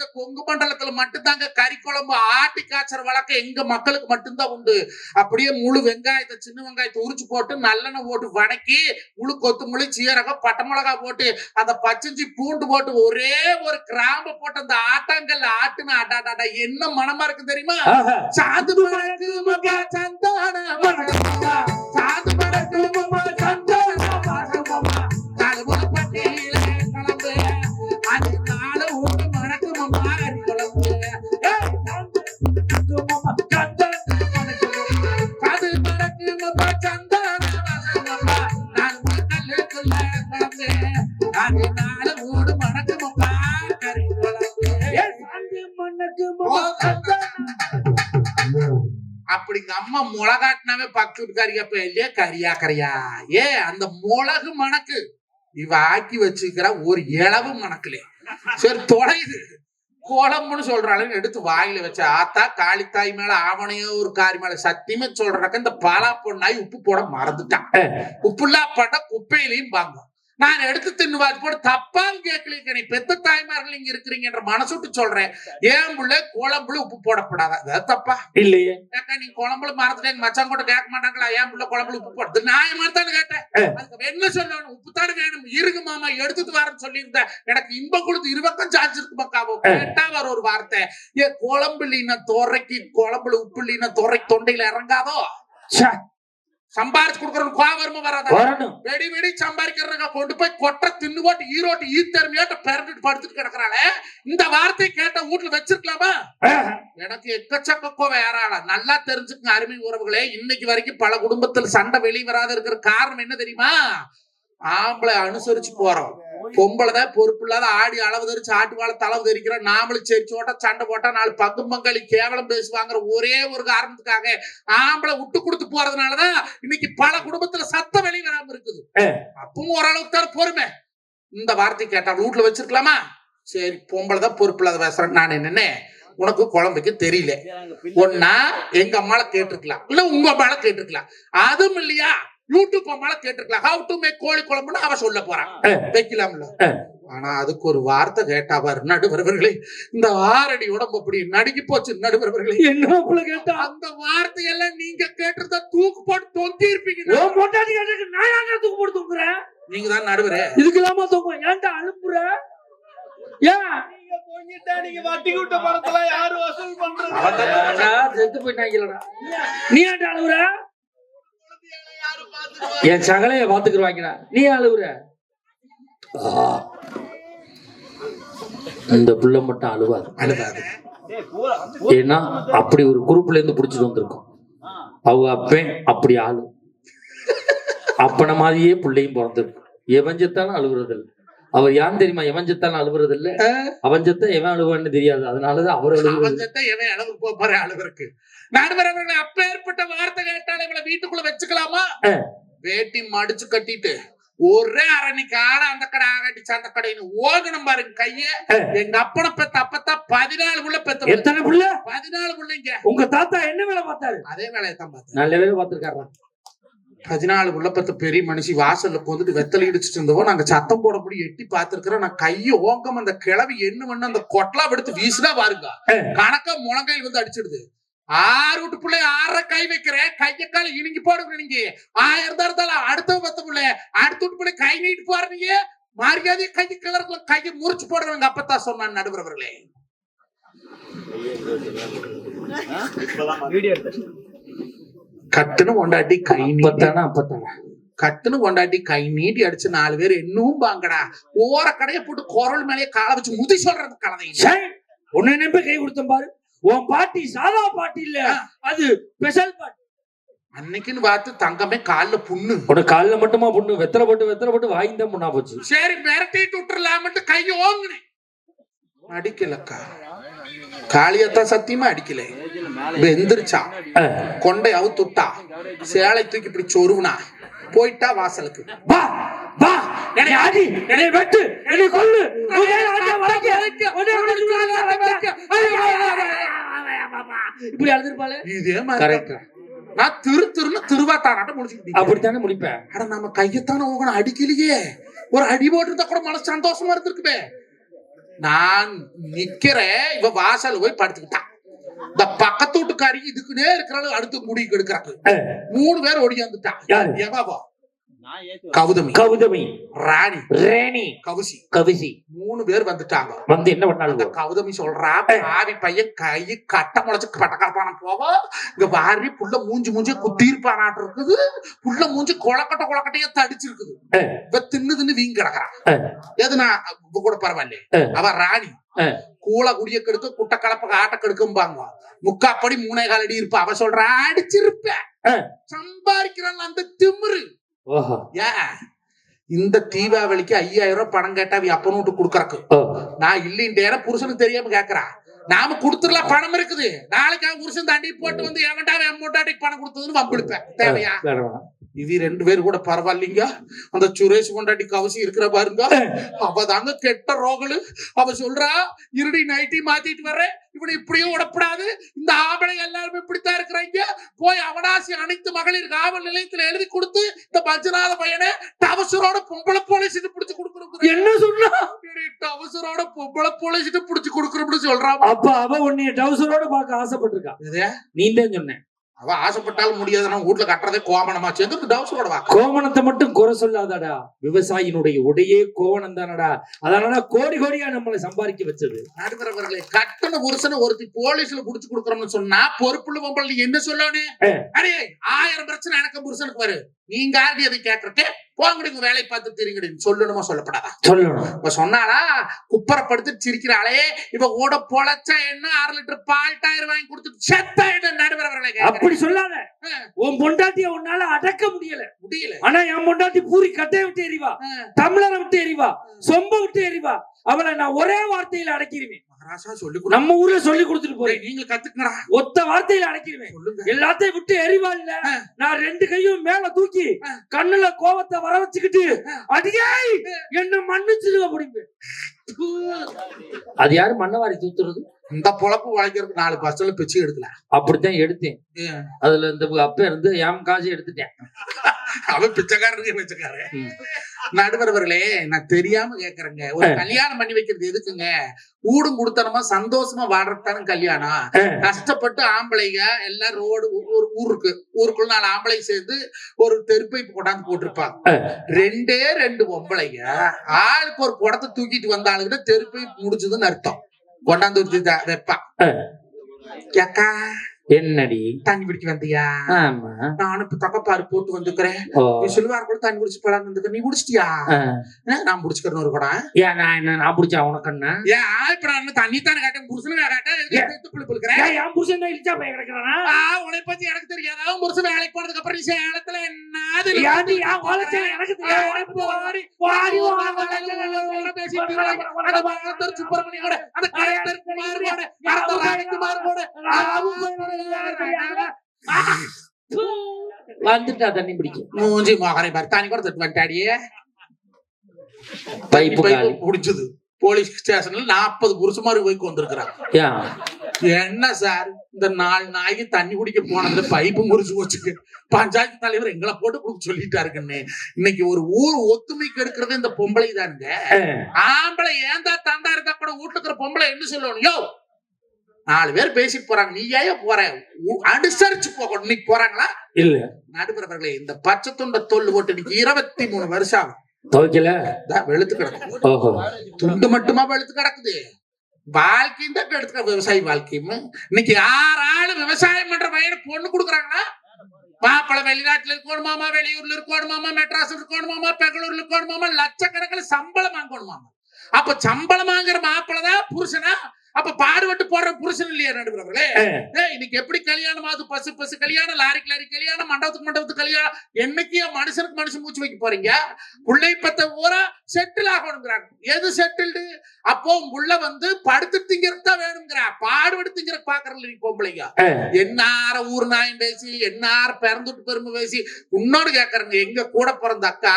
இந்த கொங்கு மண்டலத்துல மட்டும்தாங்க கறி குழம்பு ஆட்டி காய்ச்சற வழக்கம் எங்க மக்களுக்கு மட்டும்தான் உண்டு அப்படியே முழு வெங்காயத்தை சின்ன வெங்காயத்தை உரிச்சு போட்டு நல்லெண்ணெய் போட்டு வதக்கி முழு கொத்தமல்லி சீரகம் பட்டை மிளகா போட்டு அந்த பச்சஞ்சி பூண்டு போட்டு ஒரே ஒரு கிராம்பு போட்டு அந்த ஆட்டாங்கல்ல ஆட்டுன அடாடாடா என்ன மனமா இருக்கு தெரியுமா. சாது மணக்கு மகா சந்தான மணக்குமா. சாது மகா அம்மா மிளகாட்டினாவே பக்கத்து வீட்டுக்காரியா இப்ப இல்லையா கரியா கரியா. ஏ அந்த மிளகு மணக்கு. இவ ஆக்கி வச்சுக்கிற ஒரு இளவு மணக்குலே. சரி தொலையுது. குழம்புன்னு சொல்றாளுன்னு எடுத்து வாயில வச்ச ஆத்தா காளித்தாய் மேல ஆவணையோ ஒரு காரி மேல சத்தியமே சொல்றாக்க இந்த பாலா பொண்ணாய் உப்பு போட மறந்துட்டான் உப்புல்லா பண்ண குப்பையிலையும் பாங்க நான் எடுத்து தின்னுவாது போட்டு தப்பாவும் கேட்கலீங்க நீ பெத்த தாய்மார்கள் இங்க இருக்கிறீங்கன்ற மனசுட்டு சொல்றேன். ஏன் புள்ள? குழம்புல உப்பு போடப்படாதா? அது தப்பா? இல்லையே. ஏக்கா நீ குழம்புல மறந்துட்டே எங்க மச்சான் கூட கேட்க மாட்டாங்களா? ஏன் புள்ள குழம்புல உப்பு போடுது நான் மாத்தானு கேட்டேன். அதுக்கு என்ன சொல்லணும் உப்பு தானே வேணும். இருங்க மாமா எடுத்துட்டு வரேன்னு சொல்லியிருந்தேன். எனக்கு இன்பம் கொடுத்து இருபக்கம் சார்ஜிருக்கு மக்காவோ கேட்டா வர ஒரு வார்த்தை. ஏ குழம்பு இல்லைன்னா துறைக்கு குழம்புல உப்பு இல்லைன்னா துறை தொண்டையில இறங்காதோ? ச்சே, சம்பாரிச்சு கொடுக்கறவன் கோவரமா வராதா? வரணும். வெடி வெடி சம்பாதிக்கிறவங்க கொண்டு போய் கொட்டை தின்னு போட்டு ஈரோட்டு ஈத்தருமையாட்ட பிறந்துட்டு படுத்துட்டு கிடக்குறாளே. இந்த வார்த்தையை கேட்ட வீட்டுல வச்சிருக்கலாமா. எனக்கு எக்கச்சக்கோ வேற ஆளா நல்லா தெரிஞ்சுக்கங்க அருமை உறவுகளே. இன்னைக்கு வரைக்கும் பல குடும்பத்தில் சண்டை வெளியே வராத இருக்கிற காரணம் என்ன தெரியுமா? ஆம்பளை அனுசரிச்சு போறோம். பொம்பளை தான் பொறுப்பு இல்லாத ஆடி அளவு தெரிச்சு ஆட்டு வாழை தளவு தெரிக்கிற நாமளும் செரிச்சு ஓட்ட சண்டை போட்டா நாலு பங்கும் பங்காளி கேவலம் பேசுவாங்கிற ஒரே ஒரு காரணத்துக்காக ஆம்பளை விட்டு கொடுத்து போறதுனாலதான் இன்னைக்கு பல குடும்பத்துல சத்தம் வெளியே வராம இருக்குது. அப்பவும் ஓரளவுக்கு தான் பொறுமை. இந்த வார்த்தை கேட்டா வீட்டுல வச்சிருக்கலாமா? சரி பொம்பளை தான் பொறுப்பு இல்லாத பேசுறேன். நான் என்னன்னு உனக்கு குழம்புக்கு தெரியல. ஒன்னா எங்க அம்மால கேட்டிருக்கலாம். இல்ல உங்க அம்மால கேட்டிருக்கலாம். அதுவும் இல்லையா? யூடியூப் அம்மால கேட்டிருக்கலாம். ஹவு டு மேக் கோழி குழம்புன்னு அவ சொல்ல போறான். வைக்கலாம்ல. ஆனா அதுக்கு ஒரு வார்த்தை கேட்டாவார் நடுவர்களே இந்த ஆறடி உடம்பு அப்படி நடுங்கி போச்சு நடுவர்களே என்ன கேட்டா? அந்த வார்த்தையெல்லாம் நீங்க கேட்டிருந்தா தூக்கு போட்டு தொங்கி இருப்பீங்க. நான் தூக்கு போட்டு தூக்குறேன் நீங்க தான் நடுவரே. இதுக்கு இல்லாம தூக்கும் ஏன்டா அனுப்புற ஏன்? நீங்க பொங்கிட்டா நீங்க வட்டி விட்ட பணத்துல யாரு வசூல் பண்றது? அவன்டா செத்து போயிட்டாங்களடா நீ ஏன்டா அழுவுற? என் சகலைய பாத்துக்குருவாங்கடா நீ அழுவுற இந்த புள்ள மட்டும் அழுவாது அழுதாது ஏன்னா அப்படி ஒரு குரூப்ல இருந்து புடிச்சிட்டு வந்திருக்கோம். அவங்க அப்பன் அப்படி ஆளு. அப்பன மாதிரியே பிள்ளையும் பிறந்திருக்கும். எவஞ்சத்தாலும் அழுகுறது இல்ல அவர் யாருன்னு தெரியுமா? எவன் அழுகுறது இல்ல அவன் செத்தா எவன் அழுவான்னு தெரியாது. அதனாலதான் அவர் அழுகுறது அவஞ்சத்தை எவன் அளவு போற அளவிற்கு. நடுவர் அவர்களை அப்பேற்பட்ட வார்த்தை கேட்டாலே இவளை வீட்டுக்குள்ள வச்சுக்கலாமா. வேட்டி மடிச்சு கட்டிட்டு ஒரே அரணிக்கு ஆட அந்த கடை ஆகட்டிச்சு அந்த கடைன்னு ஓகணும் பாருங்க கைய. எங்க அப்பனை பெத்த அப்பத்தா பதினாலு புள்ள பெத்த எத்தனை புள்ள? பதினாலு புள்ளைங்க. உங்க தாத்தா என்ன வேலை பார்த்தாரு? அதே வேலையை தான் பார்த்தேன் நல்ல வேலை பார்த்திருக்காரா? பதினாலு புள்ள பெத்த பெரிய மனுஷி வாசல்ல கொண்டுட்டு வெத்தலை இடிச்சிட்டு இருந்தவோ நாங்க சத்தம் போடப்படி எட்டி பார்த்திருக்கிறோம். நான் கைய ஓங்கம் அந்த கிளவி என்ன பண்ண அந்த கொட்டலா எடுத்து வீசுனா பாருங்க. கணக்கா முழங்கையில் வந்து அடிச்சிடுது. ஆறு வீட்டு பிள்ளை ஆற கை வைக்கிறேன். கைய கால இணுங்கி போடுங்க நீங்க. ஆயிரம் தான் இருந்தாலும் அடுத்த பத்து பிள்ளை. அடுத்த வீட்டு பிள்ளை கை நீட்டு போறீங்க மரியாதை கை கிளறுக்குள்ள கையை முறிச்சு போடுறவங்க அப்பத்தான் சொன்னான் நடுவர்களே வீடியோ எடுத்து கட்டுன்னு கொண்டாட்டி கை நீட்டி. அப்பத்தானே. கட்டுன்னு கொண்டாட்டி கை நீட்டி அடிச்சு நாலு பேர் இன்னும் பாங்கடா. ஓர கடையை போட்டு குரல் மேலேயே காலை வச்சு முதி சொல்றது கலதை உன்னை நம்பி கை கொடுத்தேன் பாரு. உன் பாட்டி சாதா பாட்டி இல்ல. அது ஸ்பெஷல் பாட்டி. அன்னைக்குன்னு பார்த்து தங்கமே கால்ல புண்ணு. உனக்கு கால்ல மட்டுமா பொண்ணு? வெத்தலை போட்டு வெத்தலை போட்டு வாங்கிதான் பொண்ணா போச்சு. சரி மிரட்டிட்டு விட்டுறலாமட்டு கையை ஓங்குனேன். அடிக்கலக்கா. காளியத்தான் சத்தியமா அடிக்கல. வெந்திருச்சா ஆ. கொண்டை அவுத்துட்டா சேலை தூக்கி இப்படி சொருவுனா போயிட்டா வாசலுக்கு. வா வா என்னை அடி என்னை வெட்டு என்னை கொல்லு. இப்படி அழுதுருப்பாளே? இதே மாதிரி நான் திரு திருன்னு திருவாத்தாராட்டம் முடிச்சுக்கிட்டேன். அப்படித்தானே முடிப்பேன். அட நம்ம கையத்தான ஓகணும். அடிக்கலையே. ஒரு அடி போட்டிருந்தா கூட மனசு சந்தோஷமா இருந்திருக்குமே. நான் நிக்கிறேன். இவ வாசல் போய் படுத்துக்கிட்டான் இந்த பக்கத்து வீட்டுக்காரி இதுக்குன்னே இருக்கிறாள் அடுத்து முடி கெடுக்கிறாங்க. மூணு பேர் ஒடியாந்துட்டான் யாரு? எவாவா கௌதமி கௌதமி ராணி. ரேணி. கவுசி. கவிசி. மூணு பேர் வந்துட்டாங்க. வந்து என்ன பண்ணாலும் கௌதமி சொல்றா பாவி பையன் கை கட்ட முளைச்சு பட்டக்காப்பான போவா. இங்க வாரி புள்ள மூஞ்சி மூஞ்சி குத்தி இருப்பானாட்டு இருக்குது. புள்ள மூஞ்சி கொலக்கட்ட கொலக்கட்டையா தடிச்சிருக்குது. இவ தின்னு தின்னு வீங்கி கிடக்குறான் ஆ. எது நான் இவ கூட பரவாயில்ல. அவ ராணி. கூள குடிய கெடுக்க குட்ட கலப்ப ஆட்ட கெடுக்கும்பாங்க. முக்காப்படி மூணே கால் அடி இருப்பா. அவ சொல்றா அடிச்சிருப்ப. சம்பாதிக்கிறான் அந்த திமிரு. இந்த தீபாவளிக்கு ஐயாயிரம் ரூபாய் பணம் கேட்டா அப்பனு விட்டு குடுக்கறக்கு. நான் இல்லைன்ட்டு புருஷனுக்கு தெரியாம கேக்குறா? நாம கொடுத்துடலாம் பணம் இருக்குது. நாளைக்கு அவன் புருஷன் தாண்டி போட்டு வந்து எவன்டா என் மூட்டாட்டிக்கு பணம் கொடுத்ததுன்னு வம்பிழுப்பேன் தேவையா? இவ ரெண்டு பேரும் கூட பரவாயில்லைங்க. அந்த சுரேஷ் கொண்டாட்டி கவசி இருக்கிற பாருங்க. அவ தாங்க கெட்ட ரோகலு. அவ சொல்றா இருடி நைட்டி மாத்திட்டு வர்றேன். இவனை இப்படியும் விடப்படாது இந்த ஆம்பளை எல்லாருமே இப்படித்தான் இருக்கிறாங்க அவனாசி அனைத்து மகளிர் காவல் நிலையத்துல எழுதி கொடுத்து இந்த பஞ்சநாத பையனை டவசரோட பொம்பளை போலீஸ் பிடிச்சு கொடுக்கணும் என்ன சொன்னா? டவசரோட பொம்பளை போலீஸ் பிடிச்சு கொடுக்கணும்னு சொல்றான். அப்ப அவ உன்னைய டவுசரோட பார்க்க ஆசைப்பட்டிருக்கா. நீ தான் சொன்ன. அவ ஆசைப்பட்டாலும் முடியாதுன்னா வீட்டுல கட்டுறதே கோமணமா சேர்ந்து டவசரோட வா கோவணத்தை மட்டும் குறை சொல்லாதடா. விவசாயினுடைய உடையே கோவணம் தானடா. அதனால கோடி கோடியா நம்மளை சம்பாதிக்க வச்சது. நடுவரவர்களே கட்டண புருஷனை ஒருத்தி போலீஸ்ல புடிச்சு கொடுக்கறோம்னு சொன்னா பொறுப்புள்ள பொம்பளை என்ன சொல்லணே ஆ. அடே ஆயிரம் பிரச்சனை எனக்கு புருஷனுக்கு வரு. நீங்க அதை கேட்கறதே போங்கடிங்க வேலை பார்த்து தெரியுங்கடி சொல்லணுமா சொல்லப்படாதா? சொல்லணும். இப்ப சொன்னாளா குப்பரப்படுத்து சிரிக்கிறாளே இவ கூட பொழைச்சா என்ன அரை லிட்டர் பால் டயர் வாங்கி கொடுத்துட்டு செத்தா என்ன நடுவரவர்களை. அப்படி சொல்லாத. உன் பொண்டாட்டிய உன்னால அடக்க முடியல. முடியல. ஆனா என் பொண்டாட்டி பூரி கட்டைய விட்டு எறிவா. தமிழரை விட்டு எறிவா சொம்ப விட்டு எறிவா. அவளை நான் ஒரே வார்த்தையில அடக்கிடுவேன். நம்ம ஊர்ல சொல்லி கொடுத்துட்டு போறேன். நீங்க கத்துக்கடா ஒத்த வார்த்தையில அடக்கிடுவேன் எல்லாத்தையும் விட்டு எறிவா இல்ல. நான் ரெண்டு கையும் மேல தூக்கி. கண்ணுல கோவத்தை வர வச்சுக்கிட்டு. அடியே என்ன மன்னிச்சிருவ முடியுங்க அது யாரு மண்ணவாரி தூத்துறது? இந்த பொழப்பு உழைக்கிறதுக்கு நாலு பஸ்ல பிச்சு எடுக்கல. அப்படித்தான் எடுத்தேன்? அதுல இந்த அப்ப இருந்து என் காசு எடுத்துட்டேன். அவன் பிச்சைக்காரருக்கு பிச்சைக்காரன் ம். நடுவரவர்களே நான் தெரியாம கேக்குறேங்க. ஒரு கல்யாணம் பண்ணி வைக்கிறது எதுக்குங்க? ஊடும் கொடுத்தனமா சந்தோஷமா வாடுறதானே கல்யாணம். கஷ்டப்பட்டு ஆம்பளைங்க எல்லாம் ரோடு ஒரு ஊருக்கு ஊருக்குள்ள நாலு ஆம்பளை சேர்ந்து ஒரு தெருப்பைப்பு கொண்டாந்து போட்டிருப்பாங்க. ரெண்டே ரெண்டு பொம்பளைங்க ஆளுக்கு ஒரு குடத்தை தூக்கிட்டு வந்தாளுக்கிட்ட தெருப்பை முடிஞ்சதுன்னு அர்த்தம். கொண்டாந்து வச்சு த- வைப்பா. ஆ. ஏக்கா என்னடி? தண்ணி பிடிக்க வந்தியா? நானும் இப்ப தக்கப்பாரு போட்டு வந்துக்கிறேன் நீ சிலுவார் கூட தண்ணி குடிச்சு பழம் வந்துக்க நீ குடிச்சிட்டியா? நான் குடிச்சுக்கிறேன் ஒரு குடம்? ஏன் நான் என்ன நான் பிடிச்சா உனக்கு என்ன? ஏன் இப்ப நான் என்ன தண்ணி தானே கேட்டேன். புருஷனு கேட்டேன். என் புருஷன் தான் இழிச்சா போய் கிடக்குறானா? பத்தி எனக்கு தெரியாதா உன் புருஷன் வேலைக்கு போனதுக்கு அப்புறம் நீ சேலத்துல என்னது ஏன்டி என் வளர்ச்சி எனக்கு தெரியாது. உனக்கு போடி, போடி, போடி, வா, வா, போடி, பேசிட்டு இருக்காங்க. அந்த வந்துட்டா தண்ணி பிடிக்க மூஞ்சி மகரை பாரு. தண்ணி கூட தட்டு வந்துட்டாடியே. பைப்பு காலி. புடிச்சது போலீஸ் ஸ்டேஷன்ல நாற்பது புருஷமாரு போய்க்கு வந்திருக்கிறாங்க என்ன சார்? இந்த நாலு நாய்க்கு தண்ணி குடிக்க போனதுல பைப்பு முறிச்சு போச்சுக்கு பஞ்சாயத்து தலைவர் எங்களை போட்டு கொடுக்க சொல்லிட்டாருக்குன்னு இன்னைக்கு ஒரு ஊர் ஒத்துமைக்கு எடுக்கிறது இந்த பொம்பளை தானுங்க ஆம்பளை ஏந்தா தந்தா இருந்தா கூட வீட்டுல இருக்கிற பொம்பளை என்ன சொல்லணும்? யோ நாலு பேர் பேசிட்டு போறாங்க. நீ ஏன் போற? அனுசரிச்சு போகணும். இன்னைக்கு போறாங்களா? இல்ல. நடுவரவர்களே இந்த பச்சை துண்ட தோல் போட்டு இன்னைக்கு இருபத்தி மூணு வருஷம் ஆகும். துவைக்கல? வெளுத்து கிடக்கும் ஓஹோ. துண்டு மட்டுமா வெளுத்து கிடக்குது? வாழ்க்கையும் தான் எடுத்துக்க விவசாயி வாழ்க்கையும். இன்னைக்கு யார் ஆளு விவசாயம் பண்ற பையனை பொண்ணு கொடுக்குறாங்களா? மாப்பிள்ளை வெளிநாட்டுல இருக்கணுமாமா வெளியூர்ல இருக்கணுமாமா மெட்ராஸ் இருக்கணுமாமா பெங்களூர்ல இருக்கணுமாமா லட்சக்கணக்கில் சம்பளம் வாங்கணுமாமா அப்ப சம்பளம் வாங்குற மாப்பிள்ளை தான் புருஷனா? அப்ப பாடுபட்டு போடுற புருஷன் இல்லையா நடுவர்களே இன்னைக்கு எப்படி கல்யாணம் ஆகுது? பசு பசு கல்யாணம் லாரிக்கு லாரி கல்யாணம் மண்டபத்துக்கு மண்டபத்துக்கு கல்யாணம். என்னைக்கு மனுஷனுக்கு மனுஷன் மூச்சு வைக்க போறீங்க? புள்ளை பத்த ஊரா செட்டில் ஆகணுங்கிறாங்க. எது செட்டில்டு அப்போ உள்ள வந்து படுத்து திங்கிறது வேணுங்கிறா. பாடுபட்டு திங்கிற பாக்குறல நீ பொம்பளைங்க. என்னார ஊர் நாயம் பேசி என்னார பிறந்துட்டு பெருமை பேசி உன்னோடு கேக்குறங்க. எங்க கூட பிறந்த அக்கா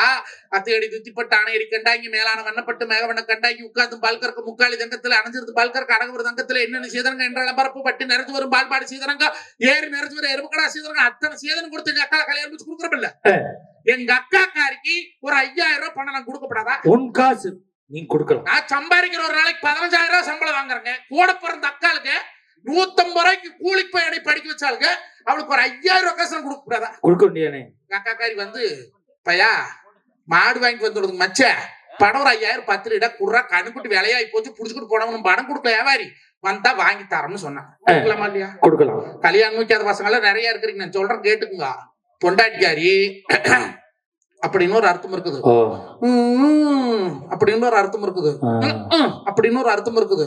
அத்தையடி துத்திப்பட்டு அணையடி கண்டாங்கி மேலான வண்ணப்பட்டு மேகவண்ண கண்டாங்கி உட்கார்ந்து பால்கறக்க முக்காலி தங்கத்துல அணைஞ்சிருந்து பால்கறக்க அடங்குற தங்கத்துல என்னென்ன சீதனங்க என்றால பரப்பு பட்டி நிறைஞ்சு வரும் பால்பாடு சீதனங்க ஏறி நிறைஞ்சு வரும் எருமக்கடா சீதனங்க அத்தனை சீதனம் கொடுத்து எங்க அக்கா கல்யாணம் முடிச்சு கொடுக்குறப்பில்ல? எங்க அக்காக்காரிக்கு ஒரு ஐயாயிரம் ரூபாய் பணம் நான் கொடுக்கப்படாதா? உன் காசு நீங்க கொடுக்கலாம். நான் சம்பாதிக்கிற ஒரு நாளைக்கு பதினஞ்சாயிரம் ரூபாய் சம்பளம் வாங்குறேங்க. கூட பிறந்த அக்காளுக்கு நூத்தம்பது ரூபாய்க்கு கூலிக்கு போய் என்னை படிக்க வச்சாளுங்க அவளுக்கு ஒரு ஐயாயிரம் ரூபாய் காசு கொடுக்க கூடாதா? கொடுக்க எங்க அக்காக்காரி வந்து பையா மாடு வாங்கிட்டு வந்துடுறது மச்ச. படம் ஒரு ஐயாயிரம் பத்து ரூபா குடுறா கண்ணுக்குட்டி விலையாகி போச்சு புடிச்சுக்கிட்டு போனவனும் பணம் கொடுக்கல வியாபாரி. வந்தா வாங்கி தரேன்னு சொன்னான் கொடுக்கலாமா இல்லையா? கொடுக்கலாம். கல்யாணம் வைக்காத பசங்க எல்லாம் நிறைய இருக்கிறீங்க நான் சொல்றேன் கேட்டுக்குங்க. பொண்டாட்டிக்காரி அப்படின்னு ஒரு அர்த்தம் இருக்குது. அப்படின்னு ஒரு அர்த்தம் இருக்குது. அப்படின்னு ஒரு அர்த்தம் இருக்குது.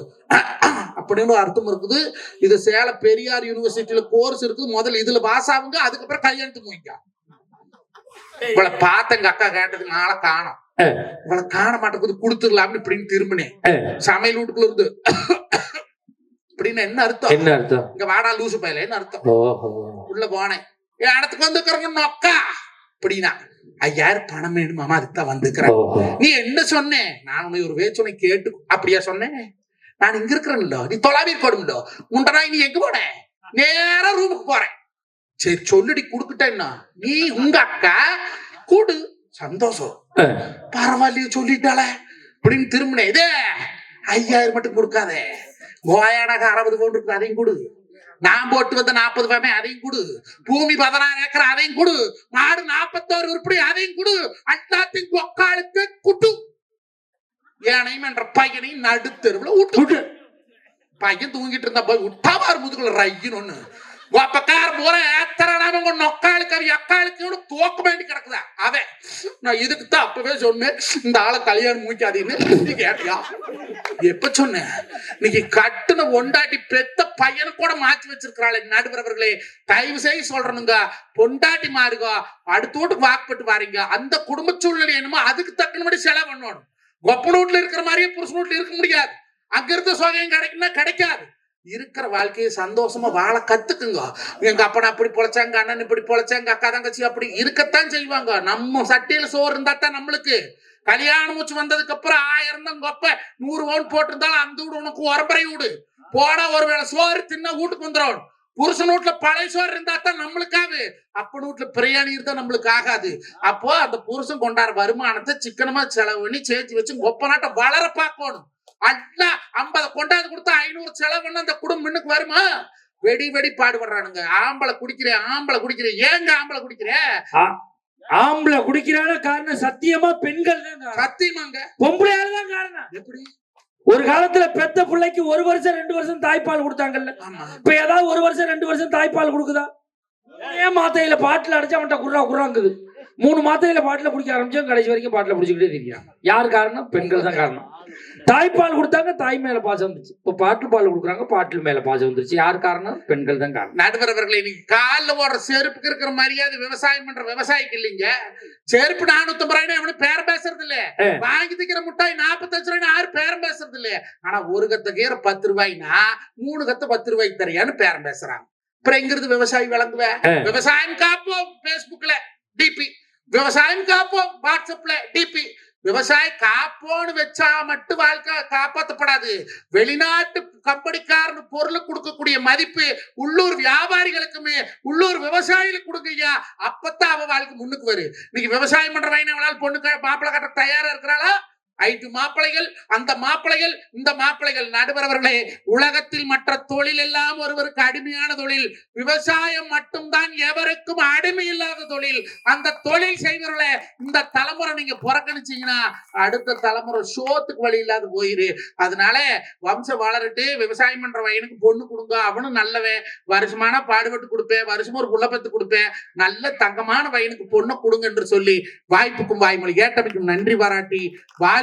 அப்படின்னு ஒரு அர்த்தம் இருக்குது. இது சேலம் பெரியார் யூனிவர்சிட்டியில கோர்ஸ் இருக்குது. முதல்ல இதுல பாஸ் ஆகுங்க அதுக்கப்புறம் கல்யாணத்துக்கு வைங்க இவளை பார்த்த எங்க அக்கா கேட்டதுக்கு நாளை காணோம். இவளை காண மாட்டேங்குது கொடுத்துடலாம்னு இப்படின்னு திரும்பினேன். சமையல் வீட்டுக்குள்ள இருந்து. அப்படின்னு என்ன அர்த்தம்? என்ன அர்த்தம்? இங்க வாடா லூசு பையல என்ன அர்த்தம்? உள்ள போனேன். இடத்துக்கு வந்துக்கிறவங்க நொக்கா அப்படின்னா ஐயாயிரம் பணம் வேணுமாமா அதுக்கு தான் வந்துக்கிறேன் நீ என்ன சொன்ன? நான் உன்னை ஒரு வேச்சுனை கேட்டு அப்படியா சொன்னேன் நான் இங்க இருக்கிறேன்ல. நீ தொலாவீர் கொடும்ல உண்டனாய் நீ எங்க போன நேரா ரூமுக்கு போறேன். சரி சொல்லுடி குடுக்கிட்டேன்னா நீ உங்க அக்கா? கூடு. சந்தோஷம். பரவாயில்லையே சொல்லிட்டாளே. அப்படின்னு திரும்பினேன் இதே ஐயாயிரம் மட்டும் கொடுக்காதே. கோயாடாக அறுபது பவுன் இருக்கு அதையும் கொடு. நான் போட்டு வந்த நாற்பது பேமே அதையும் கொடு. பூமி பதினாறு ஏக்கர் அதையும் கொடு. மாடு நாற்பத்தோரு உருப்படி அதையும் கொடு. எல்லாத்தையும் கொக்காளுக்கு குட்டு. ஏனையும் என்ற பையனையும் நடுத்தெருவுல விட்டு விட்டு. பையன் தூங்கிட்டு இருந்தா போய் விட்டாவாரு முதுகுல ரையின்னு ஒண்ணு. ஒப்பக்கார போற ஏத்தரடாம உங்க நொக்காளுக்கு அவ அக்காளுக்கு போக்கு வேண்டி கிடக்குதா? அவன் நான் இதுக்கு தான் அப்பவே சொன்னேன் இந்த ஆளை கல்யாணம் முடிக்காதீன்னு நீ கேட்டியா? எப்ப சொன்னேன்? இன்னைக்கு கட்டுன ஒண்டாட்டி பெத்த பையனை கூட மாற்றி வச்சிருக்கிறாள் நடுவரவர்களே. தயவு செய்து சொல்றனுங்க. பொண்டாட்டி மாறுங்க. அடுத்த வாக்குப்பட்டு வாரீங்க. அந்த குடும்ப சூழ்நிலை என்னமோ அதுக்கு தக்கனபடி செலவு பண்ணணும். ஒப்பன வீட்டுல இருக்கிற மாதிரியே புருஷன் வீட்டுல இருக்க முடியாது. அங்க இருந்த சுகம் கிடைக்குன்னா கிடைக்காது. இருக்கிற வாழ்க்கையை சந்தோஷமா வாழ கத்துக்குங்க. எங்க அப்பனை அப்படி பொழைச்சாங்க அண்ணன் இப்படி பொழைச்சாங்க அக்கா தங்கச்சி அப்படி இருக்கத்தான் செய்வாங்க. நம்ம சட்டியில சோறு இருந்தா தான் நம்மளுக்கு. கல்யாணம் வச்சு வந்ததுக்கு அப்புறம் ஆயிரம் தான் கொப்ப. நூறு ஓன் போட்டிருந்தாலும் அந்த வீடு உனக்கு உரம்பரை வீடு. போட ஒருவேளை சோறு தின்ன வீட்டுக்கு வந்துடும் புருஷன் வீட்டுல பழைய சோறு இருந்தா தான் நம்மளுக்காது அப்பன் வீட்டுல பிரியாணி இருந்தா நம்மளுக்கு ஆகாது. அப்போ அந்த புருஷன் கொண்டாடுற வருமானத்தை சிக்கனமா செலவு பண்ணி சேர்த்து வச்சு கொப்ப நாட்டை வளர பார்க்கணும். அல்ல ஐம்பதை கொண்டாந்து கொடுத்தா ஐநூறு செலவு பண்ண அந்த குடும்பம் முன்னுக்கு வருமா? வெடி வெடி பாடுபடுறானுங்க. ஆம்பளை குடிக்கிறேன் ஆம்பளை குடிக்கிறேன் ஏங்க ஆம்பளை குடிக்கிறேன் ஆம்பளை குடிக்கிறான காரணம் சத்தியமா பெண்கள் தான் சத்தியமாங்க. பொம்பளையால தான் காரணம். எப்படி? ஒரு காலத்துல பெத்த பிள்ளைக்கு ஒரு வருஷம் ரெண்டு வருஷம் தாய்ப்பால் கொடுத்தாங்கல்ல. இப்ப ஏதாவது ஒரு வருஷம் ரெண்டு வருஷம் தாய்ப்பால் கொடுக்குதா? ஏன் மாத்தையில பாட்டில் அடைச்சு அவன்கிட்ட குர்ரா குர்ராங்குது. மூணு மாத்தையில பாட்டில் குடிக்க ஆரம்பிச்சோம் கடைசி வரைக்கும் பாட்டில் குடிச்சுக்கிட்டே தெரியும் யார் காரணம்? பெண்கள் தான் காரணம். தாய்ப்பால் கொடுத்தாங்க தாய் மேல பாசம் வந்துச்சு இப்ப பாட்டில் பால் கொடுக்குறாங்க பாட்டில் மேல பாசம் வந்துருச்சு. யார் காரணம்? பெண்கள் தான் காரணம். நடுவர் அவர்களே நீங்க கால்ல ஓடுற செருப்புக்கு இருக்கிற மரியாதை விவசாயம் பண்ற விவசாயிக்கு இல்லைங்க. செருப்பு நானூத்தி ஐம்பது ரூபாய் எவனும் பேரம் பேசுறது இல்ல. வாங்கி திக்கிற முட்டாய் நாற்பத்தஞ்சு ரூபாய் யாரும் பேரம் பேசுறது இல்ல ஆனா ஒரு கத்த கீரை பத்து ரூபாய்னா மூணு கத்த பத்து ரூபாய்க்கு தரையான்னு பேரம் பேசுறாங்க. அப்புறம் எங்க இருந்து விவசாயி விளங்குவ? ஏ. விவசாயம் காப்போம் பேஸ்புக்ல டிபி விவசாயம் காப்போம் வாட்ஸ்அப்ல டிபி விவசாய காப்போன்னு வச்சா மட்டும் வாழ்க்கை காப்பாத்தப்படாது. வெளிநாட்டு கம்பெனிக்காரனு பொருளை கொடுக்கக்கூடிய மதிப்பு உள்ளூர் வியாபாரிகளுக்குமே உள்ளூர் விவசாயிகளுக்கு கொடுங்கய்யா. அப்பத்தான் அவ வாழ்க்கை முன்னுக்கு வரும். இன்னைக்கு விவசாயம் பண்ற வயனை அவளால் பொண்ணு மாப்பிள்ளை கட்ட தயாரா இருக்கிறாளா? ஐந்து மாப்பிளைகள் அந்த மாப்பிளைகள் இந்த மாப்பிளைகள் நடுவரவர்களே உலகத்தில் மற்ற தொழில் எல்லாம் ஒருவருக்கு அடிமையான தொழில் விவசாயம் மட்டும்தான் எவருக்கும் அடிமை இல்லாத தொழில். அந்த தொழில் செய்வர்களே இந்த தலைமுறை நீங்க புறக்கணிச்சீங்கன்னா அடுத்த தலைமுறை சோத்துக்கு வழி இல்லாத போயிரு. அதனால வம்சம் வளரட்டு விவசாயம் பண்ற பையனுக்கு பொண்ணு கொடுங்க அவனும் நல்லவன். வருஷமான பாடுபட்டு கொடுப்பேன் வருஷம் ஒரு புள்ளப்பத்து கொடுப்பேன். நல்ல தங்கமான பையனுக்கு பொண்ணை கொடுங்க என்று சொல்லி வாய்ப்புக்கும் வாய்மொழி. ஏட்டமைக்கும் நன்றி பாராட்டி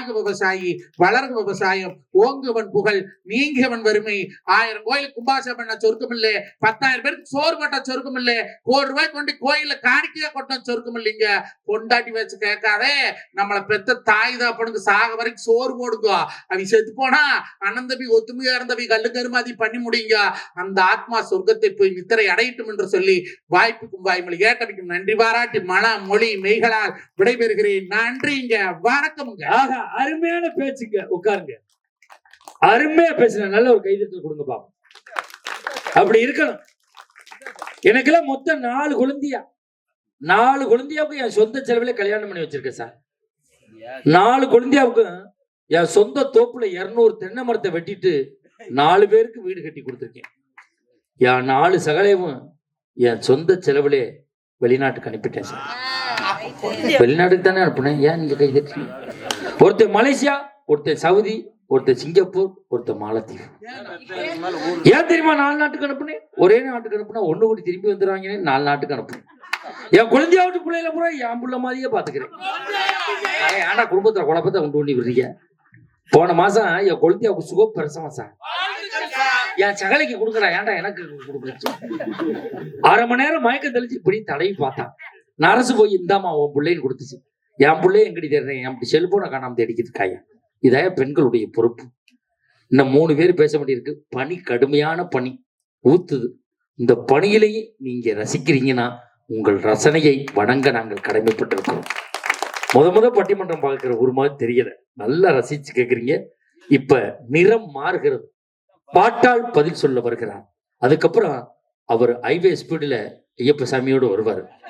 வாழ்க விவசாயி வளர்க விவசாயம் ஓங்குவன் புகழ் நீங்கியவன் வறுமை. ஆயிரம் கோயில் கும்பாசம் பண்ண சொருக்கம் இல்ல பத்தாயிரம் பேருக்கு சோறு போட்ட சொருக்கம் இல்ல கோடி ரூபாய் கொண்டு கோயில்ல காணிக்கையா கொட்ட சொருக்கம் இல்லைங்க பொண்டாட்டி வச்சு கேட்காதே. நம்மளை பெத்த தாய் தாப்பனுக்கு சாக வரைக்கும் சோறு போடுங்க. அவ செத்து போனா அனந்தபி ஒத்துமையா இருந்தவை கல்லு கருமாதி பண்ணி முடியுங்க. அந்த ஆத்மா சொர்க்கத்தை போய் நித்திரை அடையட்டும் என்று சொல்லி வாய்ப்புக்கும் வாய்மொழி ஏட்டமைக்கும் நன்றி பாராட்டி மன மொழி மெய்களால் விடைபெறுகிறேன். நன்றிங்க. வணக்கமுங்க. ஆகா அருமையான பேச்சுங்க. உட்காருங்க. அருமையா பேசுன நல்ல ஒரு கைதட்டல் கொடுங்க பாப்போம். அப்படி இருக்கணும். எனக்கெல்லாம் மொத்தம் நாலு குழந்தையா. நாலு குழந்தையாவுக்கு என் சொந்த செலவுல கல்யாணம் பண்ணி வச்சிருக்கேன் சார். நாலு குழந்தையாவுக்கும் என் சொந்த தோப்புல இருநூறு தென்னை மரத்தை வெட்டிட்டு நாலு பேருக்கு வீடு கட்டி கொடுத்துருக்கேன். என் நாலு சகலையும் என் சொந்த செலவுலே வெளிநாட்டுக்கு அனுப்பிட்டேன் சார். வெளிநாட்டுக்கு தானே அனுப்புனேன். ஏன் நீங்க கை தட்டி ஒருத்தன் மலேசியா ஒருத்தன் சவுதி ஒருத்தன் சிங்கப்பூர் ஒருத்தன் மாலத்தீவு. ஏன் தெரியுமா நாலு நாட்டுக்கு அனுப்புனேன்? ஒரே நாட்டுக்கு அனுப்புனா ஒண்ணு கூடி திரும்பி வந்துடுறாங்கன்னு நாலு நாட்டுக்கு அனுப்புனேன். என் குழந்தைய வீட்டு பிள்ளைல பூரா என் புள்ள மாதிரியே பாத்துக்கிறேன். ஆனா ஏன்டா குடும்பத்துல குழப்பத்தை உண்டு பண்ணி விடுறீங்க? போன மாசம் என் குழந்தையாவுக்கு சுகோ பிரசவம் சார் என் சகலைக்கு கொடுக்குறா ஏன்டா எனக்கு கொடுக்குறேன் அரை மணி நேரம் மயக்கம் தெளிச்சு இப்படி தடவி பார்த்தான். நரசு போய் இந்தாம்மா உன் பிள்ளைன்னு கொடுத்துச்சு. என் பிள்ளைய எங்கடி தேடுறேன்? என் செல்போனை காணாம தேடிக்கிட்டு காயா இதாக பெண்களுடைய பொறுப்பு. இன்னும் மூணு பேர் பேச வேண்டியிருக்கு. பனி கடுமையான பனி. ஊத்துது. இந்த பணியிலேயே நீங்க ரசிக்கிறீங்கன்னா உங்கள் ரசனையை வணங்க நாங்கள் கடமைப்பட்டிருக்கிறோம். முத முத பட்டிமன்றம் பார்க்கிற ஒரு மாதிரி தெரியல. நல்லா ரசிச்சு கேட்குறீங்க இப்ப நிறம் மாறுகிறது. பாட்டால் பதில் சொல்ல வருகிறார். அதுக்கப்புறம் அவர் ஹைவே ஸ்பீடுல ஐயப்ப சாமியோடு வருவார்.